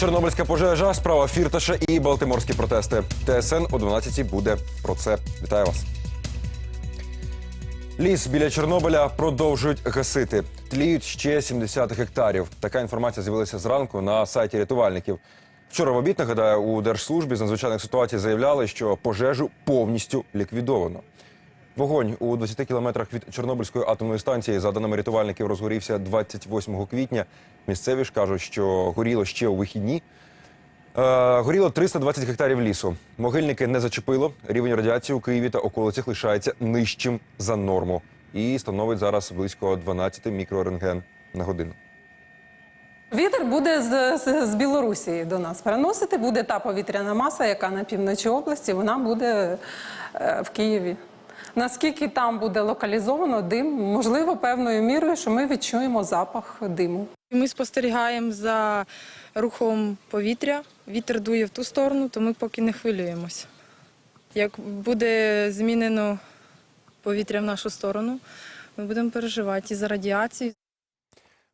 Чорнобильська пожежа, справа Фірташа і Балтиморські протести. ТСН о 12 буде про це. Вітаю вас. Ліс біля Чорнобиля продовжують гасити. Тліють ще 70 гектарів. Така інформація з'явилася зранку на сайті рятувальників. Вчора в обід, нагадаю, у Держслужбі з надзвичайних ситуацій заявляли, що пожежу повністю ліквідовано. Вогонь у 20 кілометрах від Чорнобильської атомної станції, за даними рятувальників, розгорівся 28 квітня. Місцеві ж кажуть, що горіло ще у вихідні. Е, горіло 320 гектарів лісу. Могильники не зачепило. Рівень радіації у Києві та околицях лишається нижчим за норму і становить зараз близько 12 мікрорентген на годину. Вітер буде з, з, з Білорусі до нас переносити. Буде та повітряна маса, яка на півночі області, вона буде е, в Києві. Наскільки там буде локалізовано дим, можливо, певною мірою, що ми відчуємо запах диму. Ми спостерігаємо за рухом повітря. Вітер дує в ту сторону, то ми поки не хвилюємося. Як буде змінено повітря в нашу сторону, ми будемо переживати і за радіацію.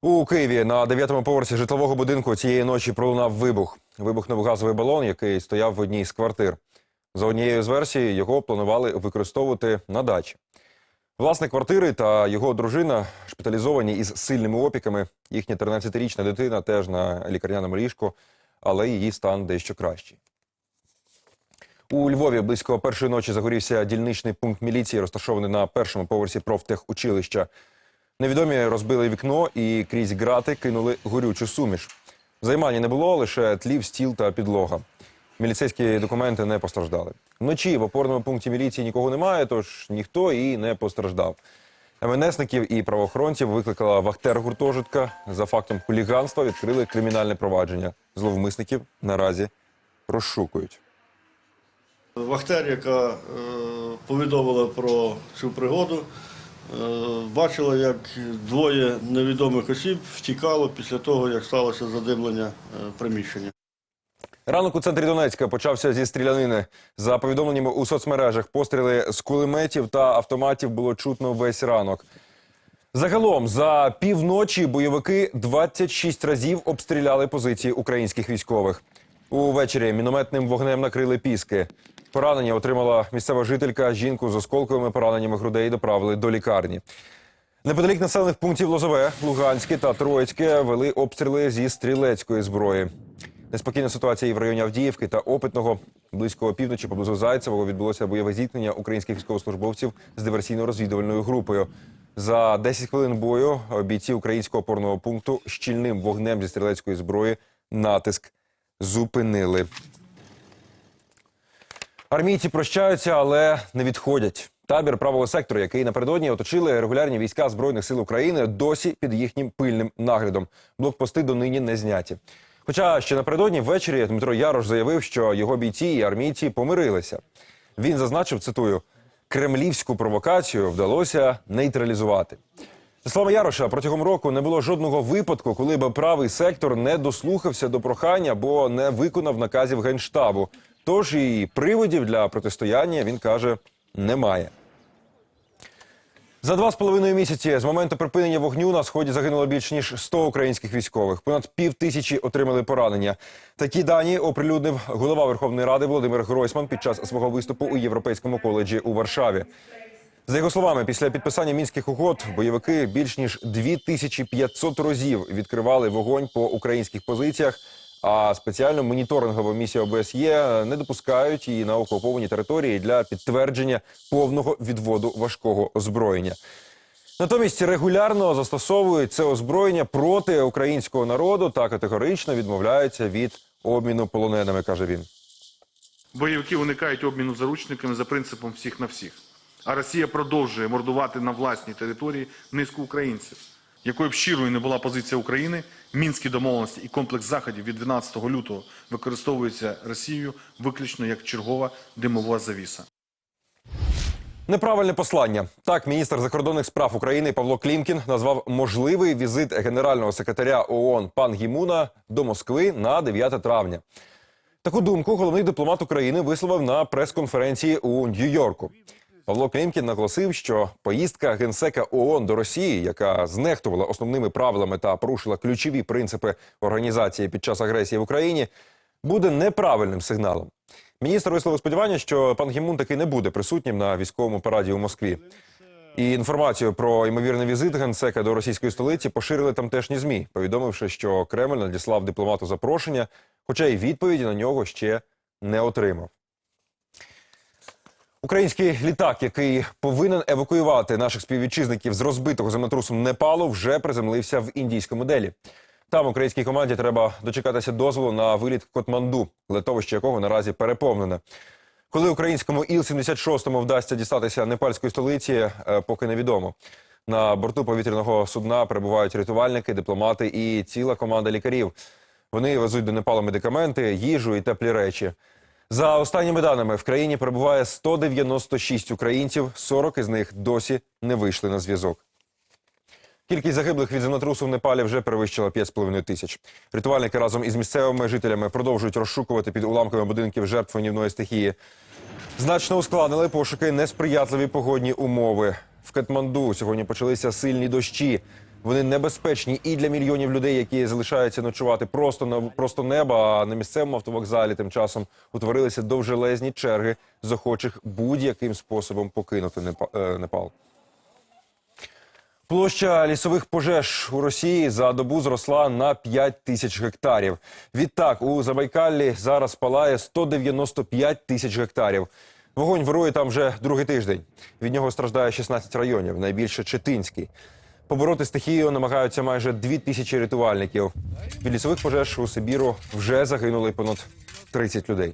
У Києві на дев'ятому поверсі житлового будинку цієї ночі пролунав вибух. Вибухнув газовий балон, який стояв в одній з квартир. За однією з версій, його планували використовувати на дачі. Власник квартири та його дружина шпиталізовані із сильними опіками. Їхня 13-річна дитина теж на лікарняному ліжку, але її стан дещо кращий. У Львові близько першої ночі загорівся дільничний пункт міліції, розташований на першому поверсі профтехучилища. Невідомі розбили вікно і крізь грати кинули горючу суміш. Займання не було, лише тлів, стіл та підлога. Міліцейські документи не постраждали. Вночі в опорному пункті міліції нікого немає, тож ніхто і не постраждав. МНСників і правоохоронців викликала вахтер гуртожитка. За фактом хуліганства відкрили кримінальне провадження. Зловмисників наразі розшукують. Вахтер, яка е, повідомила про цю пригоду, е, бачила, як двоє невідомих осіб втікало після того, як сталося задимлення е, приміщення. Ранок у центрі Донецька почався зі стрілянини. За повідомленнями у соцмережах, постріли з кулеметів та автоматів було чутно весь ранок. Загалом за півночі бойовики 26 разів обстріляли позиції українських військових. Увечері мінометним вогнем накрили піски. Поранення отримала місцева жителька. Жінку з осколковими пораненнями грудей доправили до лікарні. Неподалік населених пунктів Лозове, Луганське та Троїцьке вели обстріли зі стрілецької зброї. Неспокійна ситуація і в районі Авдіївки та Опитного. Близько опівночі поблизу Зайцевого відбулося бойове зіткнення українських військовослужбовців з диверсійно-розвідувальною групою. За 10 хвилин бою бійці українського опорного пункту щільним вогнем зі стрілецької зброї натиск зупинили. Армійці прощаються, але не відходять. Табір правого сектору, який напередодні оточили регулярні війська збройних сил України, досі під їхнім пильним наглядом. Блокпости донині не зняті. Хоча ще напередодні ввечері Дмитро Ярош заявив, що його бійці і армійці помирилися. Він зазначив, цитую, кремлівську провокацію вдалося нейтралізувати. За словами Яроша, протягом року не було жодного випадку, коли б правий сектор не дослухався до прохання або не виконав наказів генштабу. Тож і приводів для протистояння він каже немає. За два з половиною місяці з моменту припинення вогню на сході загинуло більш ніж 100 українських військових. Понад пів тисячі отримали поранення. Такі дані оприлюднив голова Верховної Ради Володимир Гройсман під час свого виступу у Європейському коледжі у Варшаві. За його словами, після підписання мінських угод бойовики більш ніж 2500 разів відкривали вогонь по українських позиціях. А спеціальну моніторингову місію ОБСЄ не допускають її на окуповані території для підтвердження повного відводу важкого озброєння. Натомість регулярно застосовують це озброєння проти українського народу та категорично відмовляються від обміну полоненими, каже він. Бойовики уникають обміну заручниками за принципом всіх на всіх. А Росія продовжує мордувати на власній території низку українців. Якою б щирою не була позиція України, мінські домовленості і комплекс заходів від 12 лютого використовуються Росією виключно як чергова димова завіса. Неправильне послання. Так, міністр закордонних справ України Павло Клімкін назвав можливий візит генерального секретаря ООН пан Гімуна до Москви на 9 травня. Таку думку головний дипломат України висловив на прес-конференції у Нью-Йорку. Павло Клімкін наголосив, що поїздка генсека ООН до Росії, яка знехтувала основними правилами та порушила ключові принципи організації під час агресії в Україні, буде неправильним сигналом. Міністр висловив сподівання, що пан Гімун таки не буде присутнім на військовому параді у Москві. І інформацію про ймовірний візит генсека до російської столиці поширили тамтешні змі, повідомивши, що Кремль надіслав дипломату запрошення, хоча й відповіді на нього ще не отримав. Український літак, який повинен евакуювати наших співвітчизників з розбитого землетрусом Непалу, вже приземлився в індійському делі. Там українській команді треба дочекатися дозволу на виліт Котманду, летовище якого наразі переповнене. Коли українському Іл-76 вдасться дістатися непальської столиці, е, поки невідомо. На борту повітряного судна перебувають рятувальники, дипломати і ціла команда лікарів. Вони везуть до Непалу медикаменти, їжу і теплі речі. За останніми даними, в країні перебуває 196 українців, 40 із них досі не вийшли на зв'язок. Кількість загиблих від землетрусу в Непалі вже перевищила 5,5 тисяч. Рятувальники разом із місцевими жителями продовжують розшукувати під уламками будинків жертв руйнівної стихії. Значно ускладнили пошуки несприятливі погодні умови. В Катманду сьогодні почалися сильні дощі. Вони небезпечні і для мільйонів людей, які залишаються ночувати просто на просто неба. А на місцевому автовокзалі тим часом утворилися довжелезні черги з охочих будь-яким способом покинути е, Непал. Площа лісових пожеж у Росії за добу зросла на 5 тисяч гектарів. Відтак у Забайкаллі зараз палає 195 тисяч гектарів. Вогонь вирує там вже другий тиждень. Від нього страждає 16 районів, найбільше Читинський. Побороти стихію намагаються майже 2 тисячі рятувальників. Від лісових пожеж у Сибіру вже загинули понад 30 людей.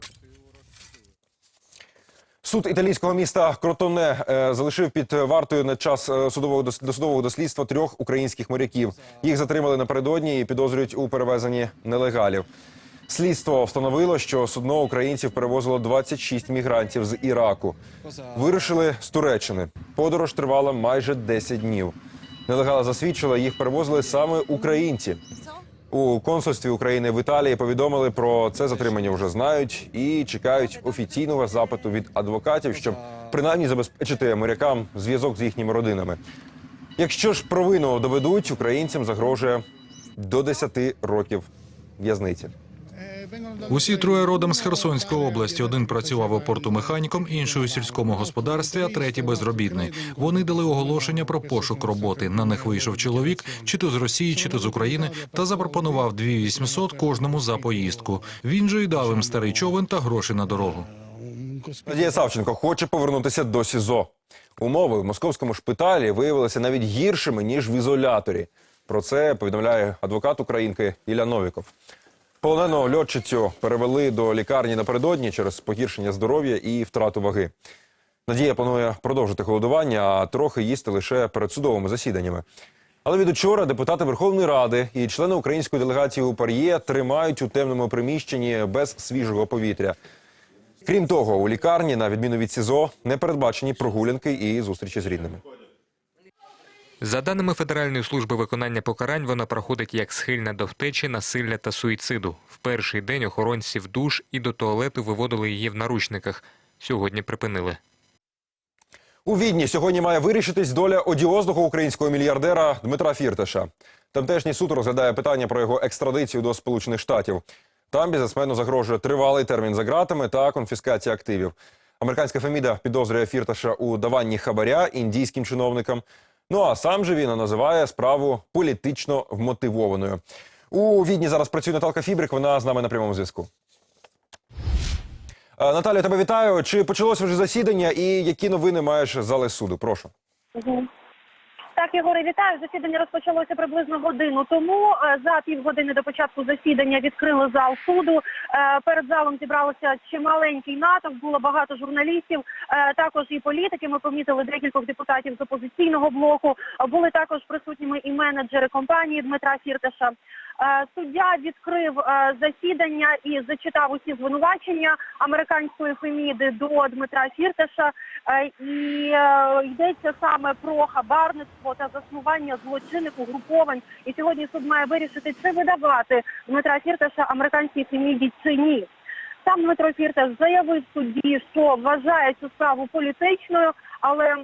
Суд італійського міста Кротоне е, залишив під вартою на час е, судового дос- досудового дослідства трьох українських моряків. Їх затримали напередодні і підозрюють у перевезенні нелегалів. Слідство встановило, що судно українців перевозило 26 мігрантів з Іраку. Вирушили з Туреччини. Подорож тривала майже 10 днів. Нелегали засвідчили, їх перевозили саме українці. У консульстві України в Італії повідомили про це затримання вже знають і чекають офіційного запиту від адвокатів, щоб принаймні забезпечити морякам зв'язок з їхніми родинами. Якщо ж провину доведуть, українцям загрожує до 10 років в'язниці. Усі троє родом з Херсонської області. Один працював у порту механіком, інший у сільському господарстві, а третій безробітний. Вони дали оголошення про пошук роботи. На них вийшов чоловік, чи то з Росії, чи то з України, та запропонував 2800 кожному за поїздку. Він же й дав їм старий човен та гроші на дорогу. Надія Савченко хоче повернутися до СІЗО. Умови в московському шпиталі виявилися навіть гіршими ніж в ізоляторі. Про це повідомляє адвокат Українки Ілля Новіков. Полонену льотчицю перевели до лікарні напередодні через погіршення здоров'я і втрату ваги. Надія планує продовжити голодування, а трохи їсти лише перед судовими засіданнями. Але від учора депутати Верховної Ради і члени української делегації у Пар'є тримають у темному приміщенні без свіжого повітря. Крім того, у лікарні, на відміну від СІЗО, не передбачені прогулянки і зустрічі з рідними. За даними Федеральної служби виконання покарань, вона проходить як схильна до втечі, насилля та суїциду. В перший день охоронці в душ і до туалету виводили її в наручниках. Сьогодні припинили. У Відні сьогодні має вирішитись доля одіозного українського мільярдера Дмитра Фірташа. Тамтешній суд розглядає питання про його екстрадицію до Сполучених Штатів. Там бізнесмену загрожує тривалий термін за ґратами та конфіскація активів. Американська Феміда підозрює Фірташа у даванні хабаря індійським чиновникам. Ну а сам же він називає справу політично вмотивованою. У Відні зараз працює Наталка Фібрик. Вона з нами на прямому зв'язку. Е, Наталя, тебе вітаю. Чи почалося вже засідання і які новини маєш зали суду? Прошу. Так, Єгоре, вітаю. Засідання розпочалося приблизно годину тому. Е, За півгодини до початку засідання відкрили зал суду. Е, Перед залом зібралося чималенький натовп, було багато журналістів, е, також і політики. Ми помітили декількох депутатів з опозиційного блоку. Були також присутніми і менеджери компанії Дмитра Фірташа. Суддя відкрив засідання і зачитав усі звинувачення американської феміди до Дмитра Фірташа. І йдеться саме про хабарництво та заснування злочинних угруповань. І сьогодні суд має вирішити, чи видавати Дмитра Фірташа американській феміді чи ні. Сам Дмитро Фірташ заявив судді, що вважає цю справу політичною, але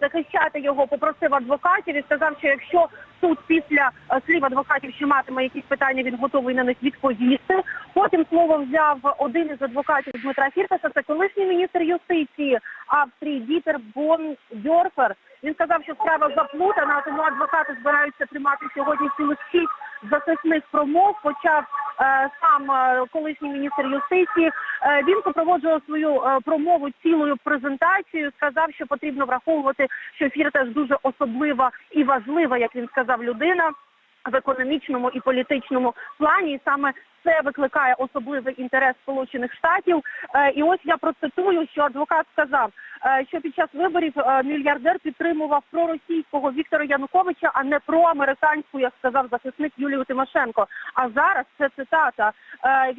захищати його попросив адвокатів і сказав, що якщо суд після е, слів адвокатів ще матиме якісь питання, він готовий на них відповісти. Потім слово взяв один із адвокатів Дмитра Фірташа, це колишній міністр юстиції Австрії Дітер Бон Дьорфер. Він сказав, що справа заплутана, тому адвокати збираються приймати сьогодні цілих шість захисних промов. Почав е, сам е, колишній міністр юстиції. Е, він супроводжував свою е, промову цілою презентацією. Сказав, що потрібно враховувати, що Фірташ дуже особлива і важлива, як він сказав, людина в економічному і політичному плані. І саме це викликає особливий інтерес Сполучених Штатів. Е, І ось я процитую, що адвокат сказав, е, що під час виборів е, мільярдер підтримував проросійського Віктора Януковича, а не проамериканську, як сказав захисник Юлію Тимошенко. А зараз це цитата.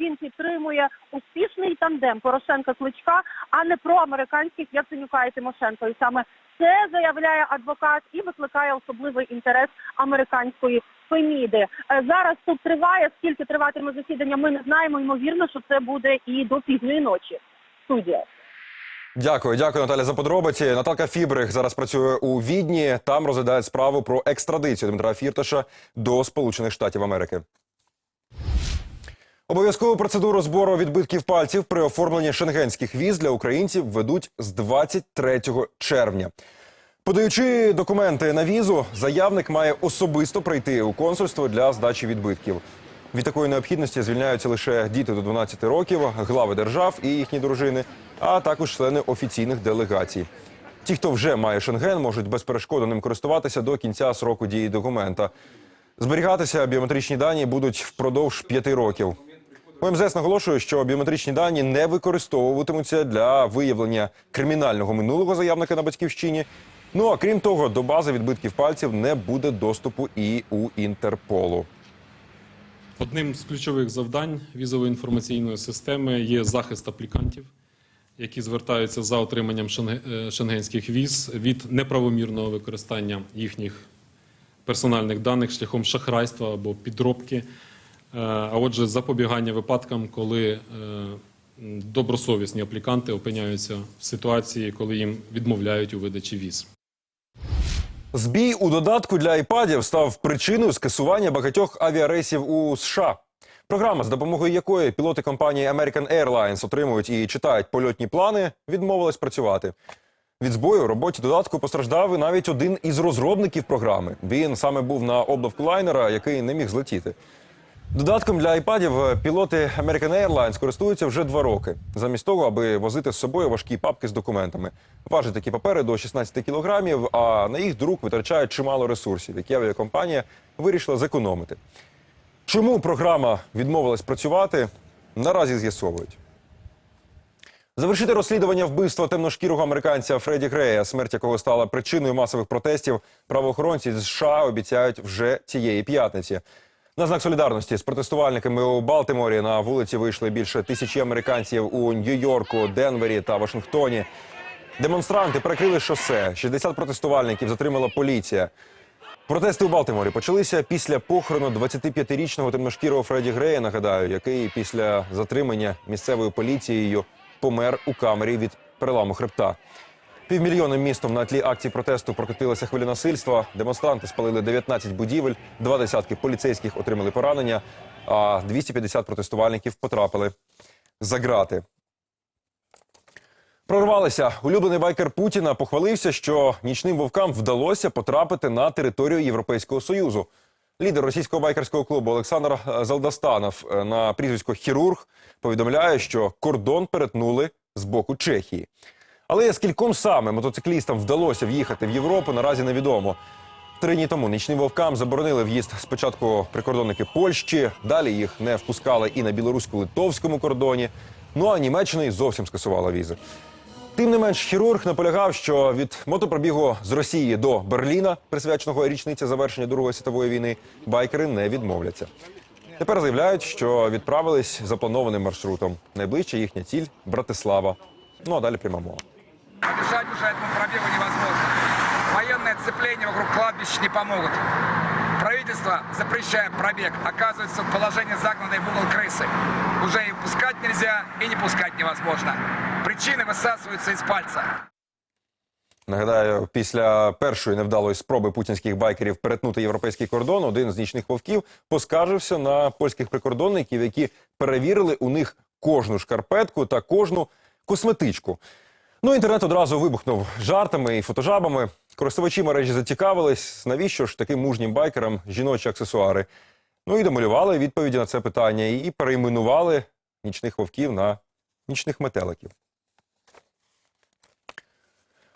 Він підтримує успішний тандем Порошенка Кличка, а не проамериканських Яценюка і Тимошенко. І саме це заявляє адвокат і викликає особливий інтерес американської Феміди. Е, Зараз суд триває. Скільки триватиме засідання, ми не знаємо. Ймовірно, що це буде і до пізньої ночі. Студія. Дякую, дякую, Наталя, за подробиці. Наталка Фібрих зараз працює у Відні. Там розглядають справу про екстрадицію Дмитра Фірташа до Сполучених Штатів Америки. Обов'язкову процедуру збору відбитків пальців при оформленні шенгенських віз для українців ведуть з 23 червня. Подаючи документи на візу, заявник має особисто прийти у консульство для здачі відбитків. Від такої необхідності звільняються лише діти до 12 років, глави держав і їхні дружини, а також члени офіційних делегацій. Ті, хто вже має шенген, можуть безперешкодно ним користуватися до кінця сроку дії документа. Зберігатися біометричні дані будуть впродовж п'яти років. ОМЗС наголошує, що біометричні дані не використовуватимуться для виявлення кримінального минулого заявника на батьківщині. Ну а крім того, до бази відбитків пальців не буде доступу і у Інтерполу. Одним з ключових завдань візової інформаційної системи є захист аплікантів, які звертаються за отриманням е, шенгенських віз від неправомірного використання їхніх персональних даних шляхом шахрайства або підробки, а отже, запобігання випадкам, коли е, добросовісні апліканти опиняються в ситуації, коли їм відмовляють у видачі віз. Збій у додатку для айпадів став причиною скасування багатьох авіарейсів у США. Програма, з допомогою якої пілоти компанії American Airlines отримують і читають польотні плани, відмовилась працювати. Від збою роботі додатку постраждав навіть один із розробників програми. Він саме був на облавку лайнера, який не міг злетіти. Додатком для айпадів е, пілоти American Airlines користуються вже два роки, замість того, аби возити з собою важкі папки з документами. Важать такі папери до 16 кілограмів, а на їх друк витрачають чимало ресурсів, які авіакомпанія вирішила зекономити. Чому програма відмовилась працювати, наразі з'ясовують. Завершити розслідування вбивства темношкірого американця Фредді Грея, смерть якого стала причиною масових протестів, правоохоронці з США обіцяють вже цієї п'ятниці. На знак солідарності з протестувальниками у Балтиморі на вулиці вийшли більше тисячі американців у Нью-Йорку, Денвері та Вашингтоні. Демонстранти перекрили шосе. 60 протестувальників затримала поліція. Протести у Балтиморі почалися після похорону 25-річного темношкірого Фредді Грея, нагадаю, який після затримання місцевою поліцією помер у камері від переламу хребта. Півмільйонним містом на тлі акцій протесту прокотилася хвиля насильства. Демонстранти спалили 19 будівель, два десятки поліцейських отримали поранення, а 250 протестувальників потрапили за ґрати. Прорвалися. Улюблений байкер Путіна похвалився, що нічним вовкам вдалося потрапити на територію Європейського Союзу. Лідер російського байкерського клубу Олександр е, Залдастанов е, на прізвисько хірург повідомляє, що кордон перетнули з боку Чехії. Але скільком саме мотоциклістам вдалося в'їхати в Європу, наразі невідомо. Три дні тому нічним вовкам заборонили в'їзд спочатку прикордонники Польщі, далі їх не впускали і на білорусько-литовському кордоні. Ну а Німеччина й зовсім скасувала візи. Тим не менш, хірург наполягав, що від мотопробігу з Росії до Берліна, присвяченого річниці завершення Другої світової війни, байкери не відмовляться. Тепер заявляють, що відправились запланованим маршрутом. Найближча їхня ціль Братислава. Ну а далі пряма мова. Бежать уже этому пробегу невозможно. Военное цепление вокруг кладбищ не помогут. Правительство запрещает пробег. Оказывается, в положении загнанной в угол крысы. Уже и пускать нельзя, и не пускать невозможно. Причины высасываются из пальца. Нагадаю, після першої невдалої спроби путінських байкерів перетнути європейський кордон, один з нічних вовків поскаржився на польських прикордонників, які перевірили у них кожну шкарпетку та кожну косметичку. Ну, інтернет одразу вибухнув жартами і фотожабами. Користувачі мережі зацікавились, навіщо ж таким мужнім байкерам жіночі аксесуари. Ну і домалювали відповіді на це питання і перейменували нічних вовків на нічних метеликів.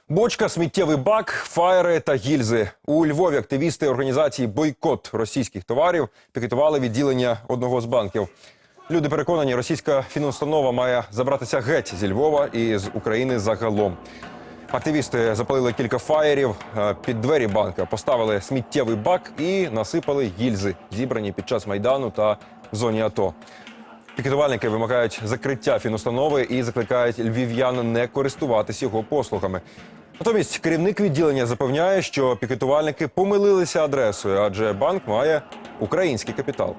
Бочка, сміттєвий бак, фаєри та гільзи. У Львові активісти організації Бойкот російських товарів пікетували відділення одного з банків. Люди переконані, російська фінустанова має забратися геть зі Львова і з України загалом. Активісти запалили кілька фаєрів е, під двері банка, поставили сміттєвий бак і насипали гільзи, зібрані під час майдану та в зоні АТО. Пікетувальники вимагають закриття фінустанови і закликають львів'ян не користуватись його послугами. Натомість керівник відділення запевняє, що пікетувальники помилилися адресою, адже банк має український капітал.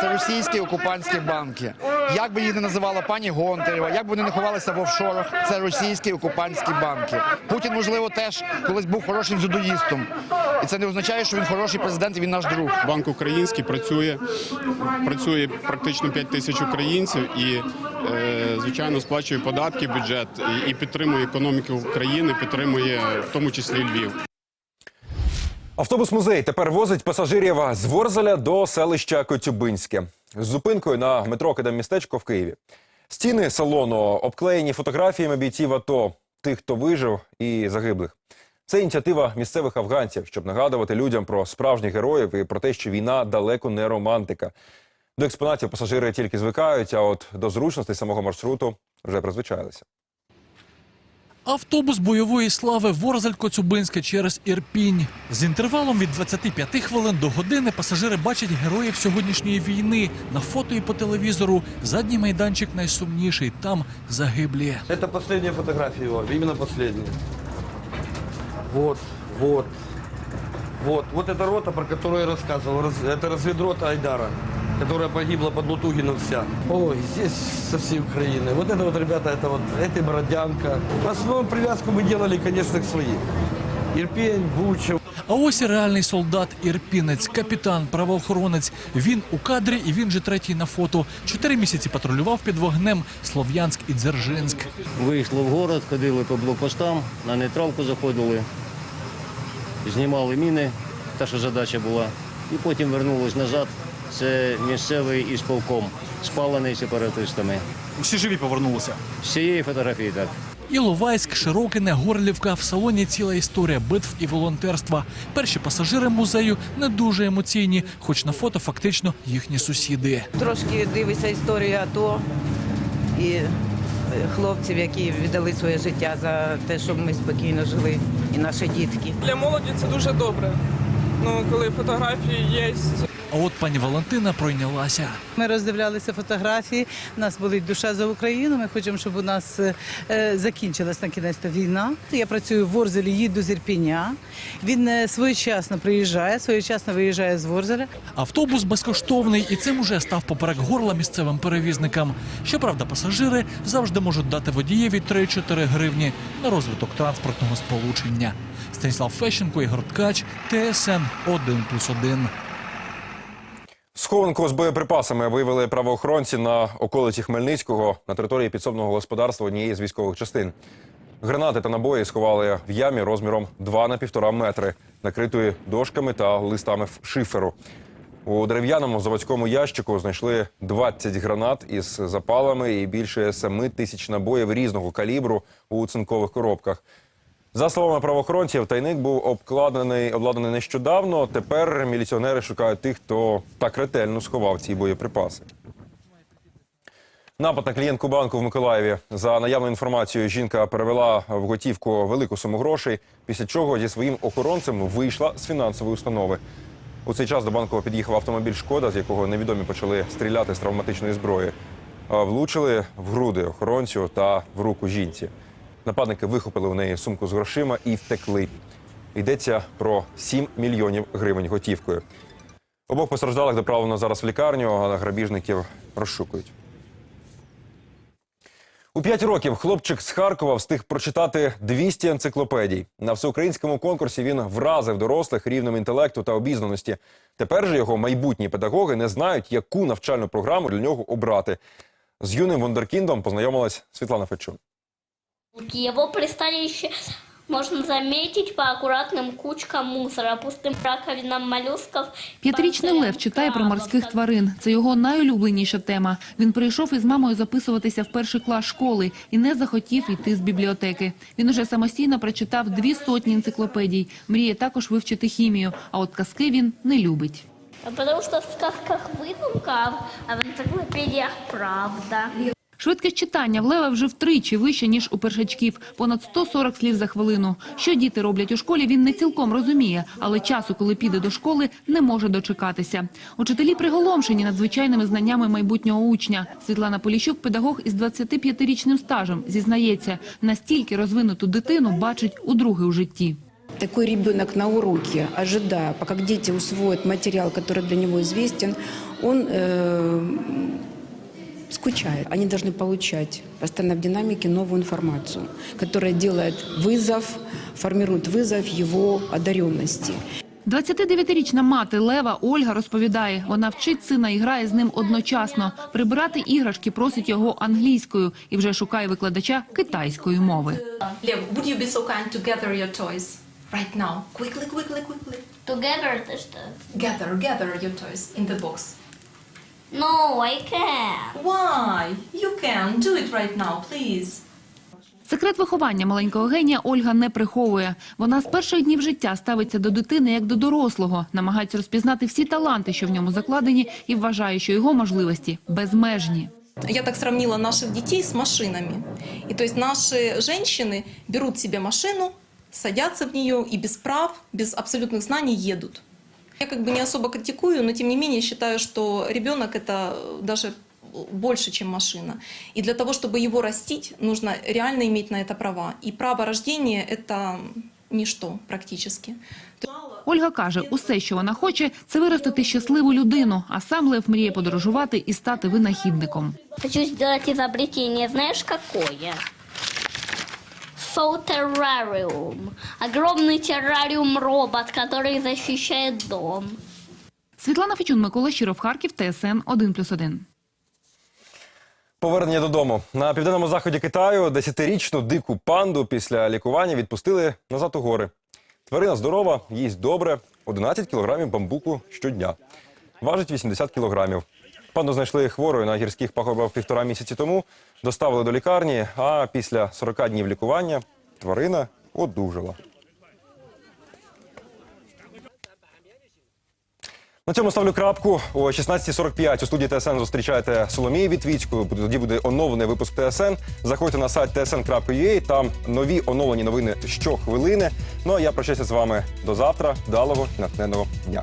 Це російські окупантські банки. Як би їх не називала пані Гонтарева, як би вони не ховалися в офшорах, це російські окупантські банки. Путін, можливо, теж колись був хорошим дзюдоїстом. І це не означає, що він хороший президент і він наш друг. Банк український працює, працює практично 5 тисяч українців і, е, звичайно, сплачує податки бюджет і, підтримує економіку країни, підтримує в тому числі Львів. Автобус-музей тепер возить пасажирів з Ворзеля до селища Коцюбинське з зупинкою на метро Кидаммістечко в Києві. Стіни салону обклеєні фотографіями бійців АТО, тих, хто вижив і загиблих. Це ініціатива місцевих афганців, щоб нагадувати людям про справжніх героїв і про те, що війна далеко не романтика. До експонатів пасажири тільки звикають, а от до зручностей самого маршруту вже призвичайлися. Автобус бойової слави Ворзель-Коцюбинське через Ірпінь. З інтервалом від 25 хвилин до години пасажири бачать героїв сьогоднішньої війни на фото і по телевізору. Задній майданчик найсумніший. Там загиблі. Це остання фотографія його, іменно последняя. Вот, вот, вот. Вот эта рота, про которую я рассказывал. Раз- это разведрота Айдара, которая погибла под Лутугином вся. Ой, здесь со всей Украины. Вот это вот, ребята, это вот, это Бородянка. В основном привязку мы делали, конечно, к своим. Ирпень, Буча, А ось і реальний солдат Ірпінець, капітан, правоохоронець. Він у кадрі і він же третій на фото. Чотири місяці патрулював під вогнем Слов'янськ і Дзержинськ. Вийшли в город, ходили по блокпостам, на нейтралку заходили, знімали міни, та що задача була, і потім вернулись назад. Це місцевий ісполком, спалений сепаратистами. Всі живі повернулися. З цієї фотографії так. Іловайськ, Широкине, Горлівка. В салоні ціла історія битв і волонтерства. Перші пасажири музею не дуже емоційні, хоч на фото фактично їхні сусіди. Трошки дивишся історію АТО і е, хлопців, які віддали своє життя за те, щоб ми спокійно жили, наші дітки. Для молоді це дуже добре. Ну, коли фотографії є. А от пані Валентина пройнялася. Ми роздивлялися фотографії. У нас болить душа за Україну. Ми хочемо, щоб у нас е, е, закінчилась на кінець війна. Я працюю в Ворзелі, їду з Ірпіня. Він е, своєчасно приїжджає, своєчасно виїжджає з Ворзеля. Автобус безкоштовний і цим уже став поперек горла місцевим перевізникам. Щоправда, пасажири завжди можуть дати водієві 3-4 гривні на розвиток транспортного сполучення. Станіслав Фещенко, Ігор Ткач, ТСН 1+,1. Схованку з боєприпасами виявили правоохоронці на околиці Хмельницького на території підсобного господарства однієї з військових частин. Гранати та набої сховали в ямі розміром 2 на 1,5 метри, накритої дошками та листами шиферу. У дерев'яному заводському ящику знайшли 20 гранат із запалами і більше 7 тисяч набоїв різного калібру у цинкових коробках. За словами правоохоронців, тайник був обкладений обладнаний нещодавно. Тепер міліціонери шукають тих, хто так ретельно сховав ці боєприпаси. Напад на клієнтку банку в Миколаєві. За наявною інформацією, жінка перевела в готівку велику суму грошей, після чого зі своїм охоронцем вийшла з фінансової установи. У цей час до банку під'їхав автомобіль Шкода, з якого невідомі почали стріляти з травматичної зброї. Влучили в груди охоронцю та в руку жінці. Нападники вихопили у неї сумку з грошима і втекли. Йдеться про 7 мільйонів гривень готівкою. Обох постраждалих доправлено зараз в лікарню, а грабіжників розшукують. У п'ять років хлопчик з Харкова встиг прочитати 200 енциклопедій. На всеукраїнському конкурсі він вразив дорослих рівнем інтелекту та обізнаності. Тепер же його майбутні педагоги не знають, яку навчальну програму для нього обрати. З юним вундеркіндом познайомилась Світлана Фечун. Его пристанище можно заметить по аккуратным кучкам мусора, пустым раковинам моллюсков. П'ятирічний Лев читає про морських тварин. Це його найулюбленіша тема. Він прийшов із мамою записуватися в перший клас школи і не захотів йти з бібліотеки. Він уже самостійно прочитав дві сотні енциклопедій. Мріє також вивчити хімію, а от казки він не любить. Потому что в сказках выдумка, а в энциклопедиях правда. Швидкість читання в Лева вже втричі вища, ніж у першачків. Понад 140 слів за хвилину. Що діти роблять у школі, він не цілком розуміє, але часу, коли піде до школи, не може дочекатися. Учителі приголомшені надзвичайними знаннями майбутнього учня. Світлана Поліщук, педагог із 25-річним стажем, зізнається, настільки розвинуту дитину бачить удруге у житті. Такой ребенок на уроке, ожидая, пока дети усвоят материал, который для него известен, он э, скучает. Они должны получать постоянно в динамике новую информацию, которая делает вызов, формирует вызов его одаренности. 29-річна мати Лева Ольга розповідає, вона вчить сина і грає з ним одночасно. Прибирати іграшки просить його англійською і вже шукає викладача китайської мови. Lev, would you be so kind to gather your toys right now? Quickly, quickly, quickly. Together это что? Gather, gather your toys in the box. No, I can't. Why? You can. Do it right now, please. Секрет виховання маленького генія Ольга не приховує. Вона з перших днів життя ставиться до дитини як до дорослого, намагається розпізнати всі таланти, що в ньому закладені, і вважає, що його можливості безмежні. Я так сравнила наших детей с машинами. И то есть наши женщины берут себе машину, садятся в нее и без прав, без абсолютных знаний едут. Я как бы не особо критикую, но тем не менее считаю, что ребенок это даже больше, чем машина. И для того, чтобы его растить, нужно реально иметь на это права. И право рождения – это ничто практически. Ольга каже, усе, що вона хоче, це виростити щасливу людину, а сам Лев мріє подорожувати і стати винахідником. Хочу сделать изобретение, знаешь, Какое? Соутеррариум. Огромный террариум-робот, который защищает дом. Світлана Фечун, Микола Щиров, Харків, ТСН 1+,1. Повернення додому на південному заході Китаю десятирічну дику панду після лікування відпустили назад у гори. Тварина здорова, їсть добре, 11 кілограмів бамбуку щодня. Важить 80 кілограмів. Панду знайшли хворою на гірських пагорбах півтора місяці тому, доставили до лікарні, а після 40 днів лікування тварина одужала. На цьому ставлю крапку. О 16.45 у студії ТСН зустрічаєте Соломію Вітвіцьку. Тоді буде оновлений випуск ТСН. Заходьте на сайт tsn.ua, Там нові оновлені новини щохвилини. Ну а я прощаюся з вами до завтра. Вдалого і натхненного дня.